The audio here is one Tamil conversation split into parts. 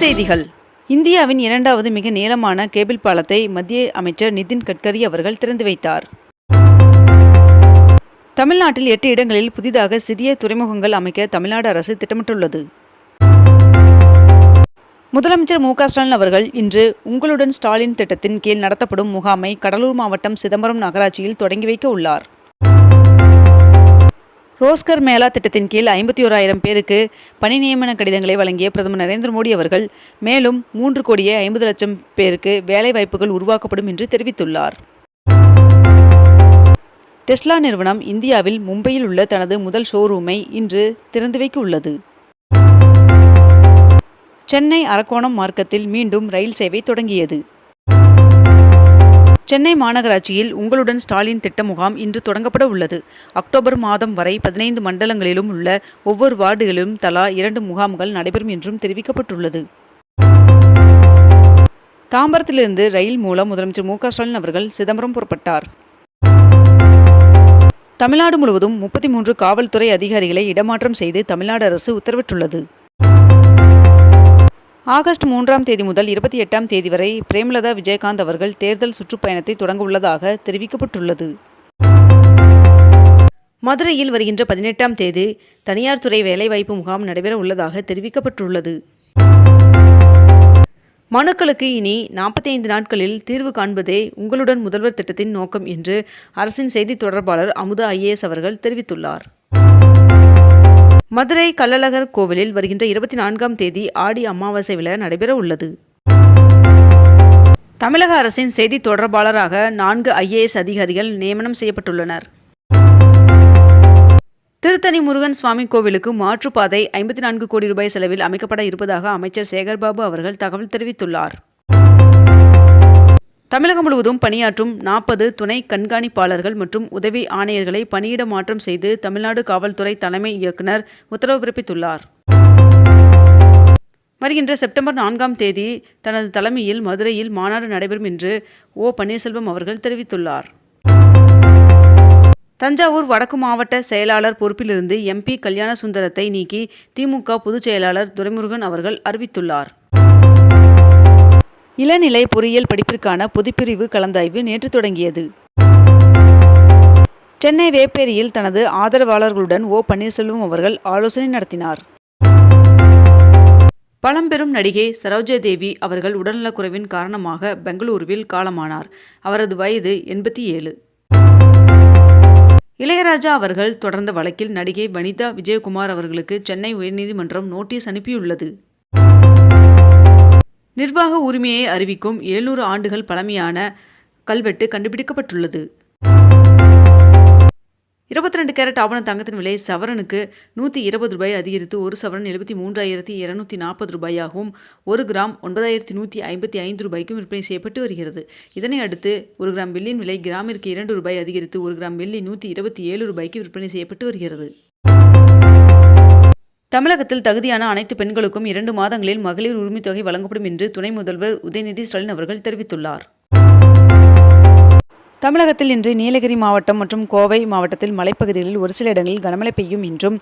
செய்திகள். இந்தியாவின் இரண்டாவது மிக நீளமான கேபிள் பாலத்தை மத்திய அமைச்சர் நிதின் கட்கரி அவர்கள் திறந்து வைத்தார். தமிழ்நாட்டில் எட்டு இடங்களில் புதிதாக சிறிய துறைமுகங்கள் அமைக்க தமிழ்நாடு அரசு திட்டமிட்டுள்ளது. முதலமைச்சர் மு ஸ்டாலின் அவர்கள் இன்று உங்களுடன் ஸ்டாலின் திட்டத்தின் கீழ் நடத்தப்படும் முகாமை கடலூர் மாவட்டம் சிதம்பரம் நகராட்சியில் தொடங்கி வைக்க உள்ளார். ரோஸ்கர் மேலா திட்டத்தின் கீழ் ஐம்பத்தி ஓராயிரம் பேருக்கு பணி நியமன கடிதங்களை வழங்கிய பிரதமர் நரேந்திர மோடி அவர்கள் மேலும் மூன்று கோடியே ஐம்பது லட்சம் பேருக்கு வேலைவாய்ப்புகள் உருவாக்கப்படும் என்று தெரிவித்துள்ளார். டெஸ்லா நிறுவனம் இந்தியாவில் மும்பையில் உள்ள தனது முதல் ஷோரூமை இன்று திறந்து வைக்க உள்ளது சென்னை அரக்கோணம் மார்க்கத்தில் மீண்டும் ரயில் சேவை தொடங்கியது. சென்னை மாநகராட்சியில் உங்களுடன் ஸ்டாலின் திட்ட முகாம் இன்று தொடங்கப்பட உள்ளது. அக்டோபர் மாதம் வரை பதினைந்து மண்டலங்களிலும் உள்ள ஒவ்வொரு வார்டுகளிலும் தலா இரண்டு முகாம்கள் நடைபெறும் என்றும் தெரிவிக்கப்பட்டுள்ளது. தாம்பரத்திலிருந்து ரயில் மூலம் முதலமைச்சர் மு ஸ்டாலின் அவர்கள் சிதம்பரம் புறப்பட்டார். தமிழ்நாடு முழுவதும் முப்பத்தி மூன்று காவல்துறை அதிகாரிகளை இடமாற்றம் செய்து தமிழ்நாடு அரசு உத்தரவிட்டுள்ளது. ஆகஸ்ட் மூன்றாம் தேதி முதல் இருபத்தி எட்டாம் தேதி வரை பிரேமலதா விஜயகாந்த் அவர்கள் தேர்தல் சுற்றுப்பயணத்தை தொடங்க உள்ளதாக தெரிவிக்கப்பட்டுள்ளது. மதுரையில் வருகின்ற பதினெட்டாம் தேதி தனியார் துறை வேலைவாய்ப்பு முகாம் நடைபெற உள்ளதாக தெரிவிக்கப்பட்டுள்ளது. மனுக்களுக்கு இனி நாற்பத்தி ஐந்து நாட்களில் தீர்வு காண்பதே உங்களுடன் முதல்வர் திட்டத்தின் நோக்கம் என்று அரசின் செய்தி தொடர்பாளர் அமுதா ஐஏஎஸ் அவர்கள் தெரிவித்துள்ளார். மதுரை கள்ளழகர் கோவிலில் வருகின்ற இருபத்தி நான்காம் தேதி ஆடி அமாவாசை விழா நடைபெற உள்ளது. தமிழக அரசின் செய்தி தொடர்பாளராக நான்கு ஐஏஎஸ் அதிகாரிகள் நியமனம் செய்யப்பட்டுள்ளனர். திருத்தணி முருகன் சுவாமி கோவிலுக்கு மாற்றுப்பாதை ஐம்பத்தி நான்கு கோடி ரூபாய் செலவில் அமைக்கப்பட இருப்பதாக அமைச்சர் சேகர்பாபு அவர்கள் தகவல் தெரிவித்துள்ளார். தமிழகம் முழுவதும் பணியாற்றும் நாற்பது துணை கண்காணிப்பாளர்கள் மற்றும் உதவி ஆணையர்களை பணியிட மாற்றம் செய்து தமிழ்நாடு காவல்துறை தலைமை இயக்குனர் உத்தரவு பிறப்பித்துள்ளார். வருகின்ற செப்டம்பர் நான்காம் தேதி தனது தலைமையில் மதுரையில் மாநாடு நடைபெறும் என்று ஓ. பன்னீர்செல்வம் அவர்கள் தெரிவித்துள்ளார். தஞ்சாவூர் வடக்கு மாவட்ட செயலாளர் பொறுப்பிலிருந்து எம்பி கல்யாண சுந்தரத்தை நீக்கி திமுக பொதுச் செயலாளர் துரைமுருகன் அவர்கள் அறிவித்துள்ளார். இளநிலை பொறியியல் படிப்பிற்கான பொதுப்பிரிவு கலந்தாய்வு நேற்று தொடங்கியது. சென்னை வேப்பேரியில் தனது ஆதரவாளர்களுடன் ஓ. பன்னீர்செல்வம் அவர்கள் ஆலோசனை நடத்தினார். பழம்பெரும் நடிகை சரோஜா தேவி அவர்கள் உடல்நலக்குறைவின் காரணமாக பெங்களூருவில் காலமானார். அவரது வயது எண்பத்தி ஏழு. இளையராஜா அவர்கள் தொடர்ந்த வழக்கில் நடிகை வனிதா விஜயகுமார் அவர்களுக்கு சென்னை உயர்நீதிமன்றம் நோட்டீஸ் அனுப்பியுள்ளது. நிர்வாக உரிமையை அறிவிக்கும் எழுநூறு ஆண்டுகள் பழமையான கல்வெட்டு கண்டுபிடிக்கப்பட்டுள்ளது. இருபத்தி ரெண்டு கேரட் ஆவண தங்கத்தின் விலை சவரனுக்கு நூற்றி இருபது ரூபாய் அதிகரித்து ஒரு சவரன் எழுபத்தி மூன்றாயிரத்தி இருநூத்தி நாற்பது ரூபாயாகவும் ஒரு கிராம் ஒன்பதாயிரத்தி நூற்றி ஐம்பத்தி ஐந்து ரூபாய்க்கும் விற்பனை செய்யப்பட்டு வருகிறது. இதனை அடுத்து ஒரு கிராம் வெள்ளியின் விலை கிராமிற்கு இரண்டு ரூபாய் அதிகரித்து ஒரு கிராம் வெள்ளி நூற்றி இருபத்தி ஏழு ரூபாய்க்கு விற்பனை செய்யப்பட்டு வருகிறது. தமிழகத்தில் தகுதியான அனைத்து பெண்களுக்கும் இரண்டு மாதங்களில் மகளிர் உரிமைத்தொகை வழங்கப்படும் என்று துணை முதல்வர் உதயநிதி ஸ்டாலின் அவர்கள் தெரிவித்துள்ளார். தமிழகத்தில் இன்று நீலகிரி மாவட்டம் மற்றும் கோவை மாவட்டத்தில் மலைப்பகுதிகளில் ஒரு சில இடங்களில் கனமழை பெய்யும் என்றும்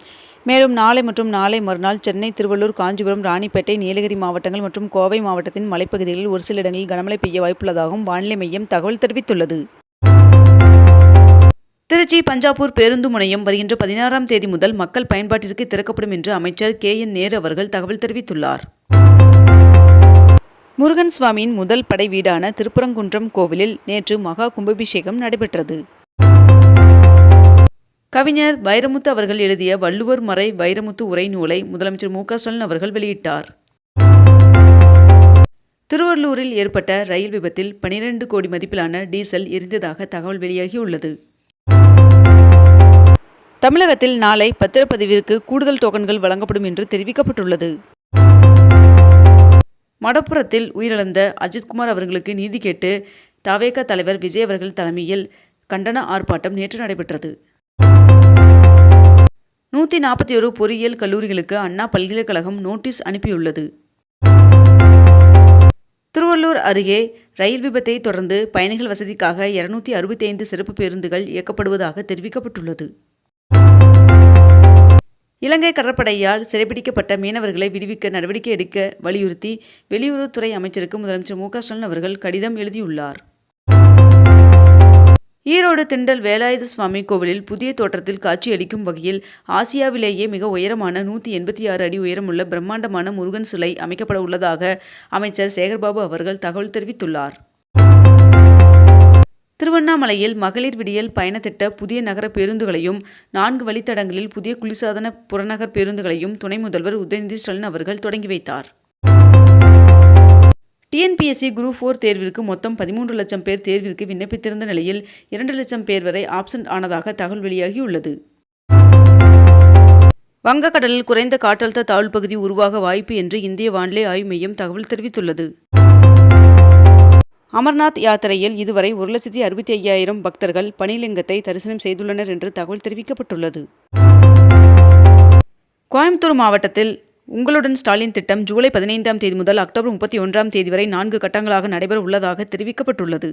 மேலும் நாளை மற்றும் நாளை மறுநாள் சென்னை திருவள்ளூர் காஞ்சிபுரம் ராணிப்பேட்டை நீலகிரி மாவட்டங்கள் மற்றும் கோவை மாவட்டத்தின் மலைப்பகுதிகளில் ஒரு சில இடங்களில் கனமழை பெய்ய வாய்ப்புள்ளதாகவும் வானிலை மையம் தகவல் தெரிவித்துள்ளது. திருச்சி பஞ்சாப்பூர் பேருந்து முனையம் வருகின்ற பதினாறாம் தேதி முதல் மக்கள் பயன்பாட்டிற்கு திறக்கப்படும் என்று அமைச்சர் கே என் நேரு அவர்கள் தகவல் தெரிவித்துள்ளார். முருகன் சுவாமியின் முதல் படை வீடான திருப்பரங்குன்றம் கோவிலில் நேற்று மகா கும்பாபிஷேகம் நடைபெற்றது. கவிஞர் வைரமுத்து அவர்கள் எழுதிய வள்ளுவர் மறை வைரமுத்து உரை நூலை முதலமைச்சர் மு ஸ்டாலின் அவர்கள் வெளியிட்டார். திருவள்ளூரில் ஏற்பட்ட ரயில் விபத்தில் பனிரெண்டு கோடி மதிப்பிலான டீசல் எரிந்ததாக தகவல் வெளியாகியுள்ளது. தமிழகத்தில் நாளை பத்திரப்பதிவிற்கு கூடுதல் டோக்கன்கள் வழங்கப்படும் என்று தெரிவிக்கப்பட்டுள்ளது. மடப்புறத்தில் உயிரிழந்த அஜித்குமார் அவர்களுக்கு நீதி கேட்டு தவேக தலைவர் விஜய் அவர்கள் தலைமையில் கண்டன ஆர்ப்பாட்டம் நேற்று நடைபெற்றது. நூற்றி நாற்பத்தி ஒரு பொறியியல் கல்லூரிகளுக்கு அண்ணா பல்கலைக்கழகம் நோட்டீஸ் அனுப்பியுள்ளது. திருவள்ளூர் அருகே ரயில் விபத்தை தொடர்ந்து பயணிகள் வசதிக்காக இருநூத்தி அறுபத்தி ஐந்து சிறப்பு பேருந்துகள் இயக்கப்படுவதாக தெரிவிக்கப்பட்டுள்ளது. இலங்கை கடற்படையால் சிறைபிடிக்கப்பட்ட மீனவர்களை விடுவிக்க நடவடிக்கை எடுக்க வலியுறுத்தி வெளியுறவுத்துறை அமைச்சருக்கு முதலமைச்சர் மு ஸ்டாலின் அவர்கள் கடிதம் எழுதியுள்ளார். ஈரோடு திண்டல் வேலாயுத சுவாமி கோவிலில் புதிய தோற்றத்தில் காட்சியளிக்கும் வகையில் ஆசியாவிலேயே மிக உயரமான நூற்றி எண்பத்தி ஆறு அடி உயரமுள்ள பிரம்மாண்டமான முருகன் சிலை அமைக்கப்பட உள்ளதாக அமைச்சர் சேகர்பாபு அவர்கள் தகவல் தெரிவித்துள்ளார். திருவண்ணாமலையில் மகளிர் விடியல் பயணத்திட்ட புதிய நகர பேருந்துகளையும் நான்கு வழித்தடங்களில் புதிய குளிர்சாதன புறநகர் பேருந்துகளையும் துணை முதல்வர் உதயநிதி ஸ்டாலின் அவர்கள் தொடங்கி வைத்தார். டிஎன்பிஎஸ்சி குரூப் ஃபோர் தேர்விற்கு மொத்தம் பதிமூன்று லட்சம் பேர் தேர்விற்கு விண்ணப்பித்திருந்த நிலையில் இரண்டு லட்சம் பேர் வரை ஆப்சண்ட் ஆனதாக தகவல் வெளியாகியுள்ளது. வங்கக்கடலில் குறைந்த காற்றழுத்த தாழ்வு பகுதி உருவாக வாய்ப்பு என்று இந்திய வானிலை ஆய்வு மையம் தகவல் தெரிவித்துள்ளது. அமர்நாத் யாத்திரையில் இதுவரை ஒரு லட்சத்தி அறுபத்தி ஐயாயிரம் பக்தர்கள் பனிலிங்கத்தை தரிசனம் செய்துள்ளனர் என்று தகவல் தெரிவிக்கப்பட்டுள்ளது. கோயம்புத்தூர் மாவட்டத்தில் உங்களுடன் ஸ்டாலின் திட்டம் ஜூலை பதினைந்தாம் தேதி முதல் அக்டோபர் முப்பத்தி ஒன்றாம் தேதி வரை நான்கு கட்டங்களாக நடைபெற உள்ளதாக தெரிவிக்கப்பட்டுள்ளது.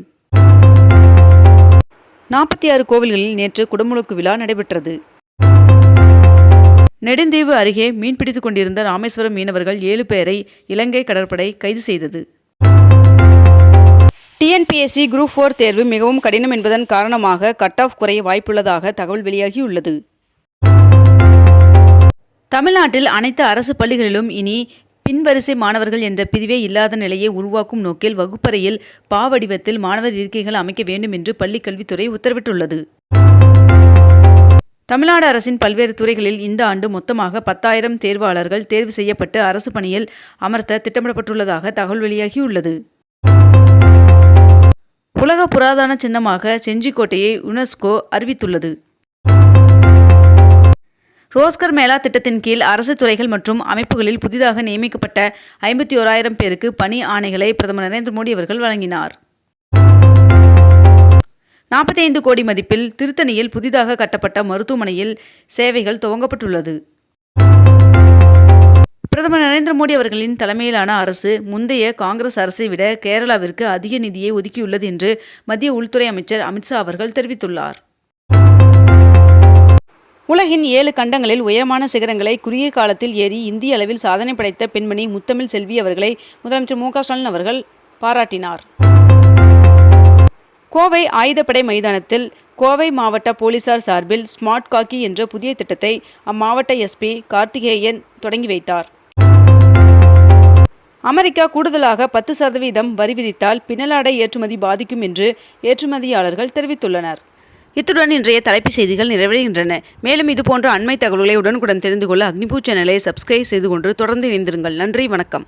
நாற்பத்தி ஆறு கோவில்களில் நேற்று குடமுழுக்கு விழா நடைபெற்றது. நெடுந்தீவு அருகே மீன்பிடித்துக் கொண்டிருந்த ராமேஸ்வரம் மீனவர்கள் ஏழு பேரை இலங்கை கடற்படை கைது செய்தது. டிஎன்பிஎஸ்சி குரூப் ஃபோர் தேர்வு மிகவும் கடினம் என்பதன் காரணமாக கட் ஆஃப் குறைய வாய்ப்புள்ளதாக தகவல் வெளியாகியுள்ளது. தமிழ்நாட்டில் அனைத்து அரசு பள்ளிகளிலும் இனி பின்வரிசை மாணவர்கள் என்ற பிரிவே இல்லாத நிலையை உருவாக்கும் நோக்கில் வகுப்பறையில் பாவடிவத்தில் மாணவர் இருக்கைகள் அமைக்க வேண்டும் என்று பள்ளிக்கல்வித்துறை உத்தரவிட்டுள்ளது. தமிழ்நாடு அரசின் பல்வேறு துறைகளில் இந்த ஆண்டு மொத்தமாக பத்தாயிரம் தேர்வாளர்கள் தேர்வு செய்யப்பட்டு அரசு பணியில் அமர்த்த திட்டமிடப்பட்டுள்ளதாக தகவல் வெளியாகியுள்ளது. உலக புராதன சின்னமாக செஞ்சிக்கோட்டையை யுனெஸ்கோ அறிவித்துள்ளது. ரோஸ்கர் மேளா திட்டத்தின் கீழ் அரசு துறைகள் மற்றும் அமைப்புகளில் புதிதாக நியமிக்கப்பட்ட ஐம்பத்தி ஓராயிரம் பேருக்கு பணி ஆணைகளை பிரதமர் நரேந்திர மோடி அவர்கள் வழங்கினார். நாற்பத்தி ஐந்து கோடி மதிப்பில் திருத்தணியில் புதிதாக கட்டப்பட்ட மருத்துவமனையில் சேவைகள் துவங்கப்பட்டுள்ளது. பிரதமர் நரேந்திர மோடி அவர்களின் தலைமையிலான அரசு முந்தைய காங்கிரஸ் அரசை விட கேரளாவிற்கு அதிக நிதியை ஒதுக்கியுள்ளது என்று மத்திய உள்துறை அமைச்சர் அமித்ஷா அவர்கள் தெரிவித்துள்ளார். உலகின் ஏழு கண்டங்களில் உயரமான சிகரங்களை குறுகிய காலத்தில் ஏறி இந்திய அளவில் சாதனை படைத்த பெண்மணி முத்தமிழ் செல்வி அவர்களை முதலமைச்சர் மு ஸ்டாலின் அவர்கள் பாராட்டினார். கோவை ஆயுதப்படை மைதானத்தில் கோவை மாவட்ட போலீசார் சார்பில் ஸ்மார்ட் காக்கி என்ற புதிய திட்டத்தை அம்மாவட்ட எஸ்பி கார்த்திகேயன் தொடங்கி வைத்தார். அமெரிக்கா கூடுதலாக பத்து சதவீதம் வரி விதித்தால் பின்னலாடை ஏற்றுமதி பாதிக்கும் என்று ஏற்றுமதியாளர்கள் தெரிவித்துள்ளனர். இத்துடன் இன்றைய தலைப்புச் செய்திகள் நிறைவடைகின்றன. மேலும் இதுபோன்ற அண்மை தகவல்களை உடனுக்குடன் தெரிந்து கொள்ள அக்னிபூ சேனலை சப்ஸ்கிரைப் செய்து கொண்டு தொடர்ந்து இணைந்திருங்கள். நன்றி வணக்கம்.